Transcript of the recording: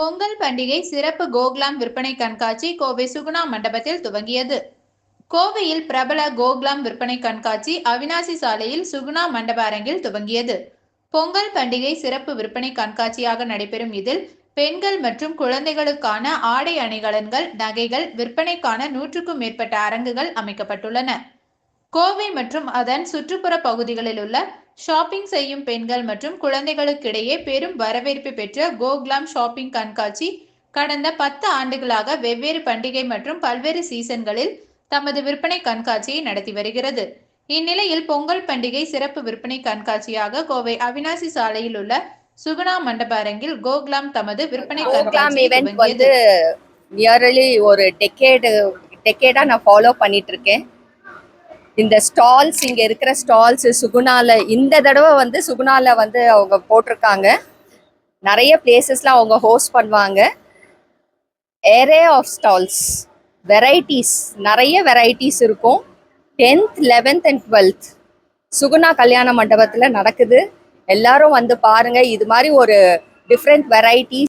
பொங்கல் பண்டிகை சிறப்பு கோகுலாம் விற்பனை கண்காட்சி கோவை சுகுணா மண்டபத்தில் துவங்கியது. கோவையில் பிரபல கோகுலாம் விற்பனை கண்காட்சி அவினாசி சாலையில் சுகுணா மண்டப அரங்கில் துவங்கியது. பொங்கல் பண்டிகை சிறப்பு விற்பனை கண்காட்சியாக நடைபெறும் இதில் பெண்கள் மற்றும் குழந்தைகளுக்கான ஆடை அணிகலன்கள் நகைகள் விற்பனைக்கான நூற்றுக்கும் மேற்பட்ட அரங்குகள் அமைக்கப்பட்டுள்ளன. கோவை மற்றும் அதன் சுற்றுப்புற பகுதிகளில் உள்ள ஷாப்பிங் செய்யும் பெண்கள் மற்றும் குழந்தைகளுக்கிடையே பெரும் வரவேற்பு பெற்ற கோகுலாம் ஷாப்பிங் கண்காட்சி கடந்த பத்து ஆண்டுகளாக வெவ்வேறு பண்டிகை மற்றும் பல்வேறு சீசன்களில் தமது விற்பனை கண்காட்சியை நடத்தி வருகிறது. இந்நிலையில் பொங்கல் பண்டிகை சிறப்பு விற்பனை கண்காட்சியாக கோவை அவினாசி சாலையில் உள்ள சுகுணா மண்டப அரங்கில் கோகுலாம் தமது விற்பனை துவங்கியது. வந்து நியர்லி ஒரு டெக்கேடு டெக்கேடா நான் ஃபாலோ பண்ணிட்டு இருக்கேன். இந்த ஸ்டால்ஸ் இங்கே இருக்கிற ஸ்டால்ஸ் சுகுணால இந்த தடவை வந்து சுகுணால வந்து அவங்க போட்டிருக்காங்க. நிறைய பிளேசஸ்லாம் அவங்க ஹோஸ்ட் பண்ணுவாங்க. ஏரே ஆஃப் ஸ்டால்ஸ் வெரைட்டிஸ் நிறைய வெரைட்டிஸ் இருக்கும். Tenth eleventh and twelfth Suguna கல்யாண மண்டபத்தில் நடக்குது. எல்லாரும் வந்து பாருங்கள் இது மாதிரி ஒரு டிஃப்ரெண்ட் வெரைட்டிஸ்